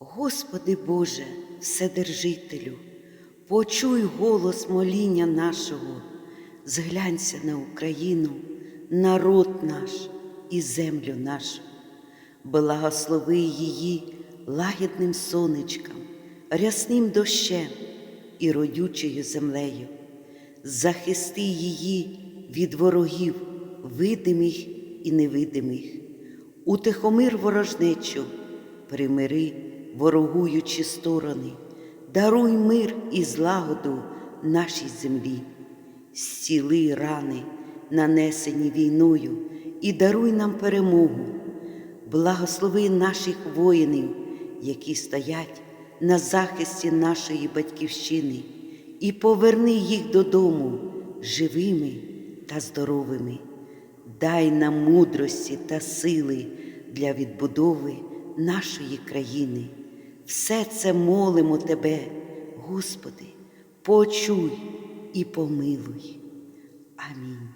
Господи Боже, Вседержителю, почуй голос моління нашого, зглянься на Україну, народ наш і землю нашу, благослови її лагідним сонечком, рясним дощем і родючою землею, захисти її від ворогів, видимих і невидимих, утихомир ворожнечу, примири ворогуючі сторони, даруй мир і злагоду нашій землі, зціли рани, нанесені війною, і даруй нам перемогу, благослови наших воїнів, які стоять на захисті нашої батьківщини, і поверни їх додому живими та здоровими. Дай нам мудрості та сили для відбудови нашої країни. Все це молимо Тебе, Господи, почуй і помилуй. Амінь.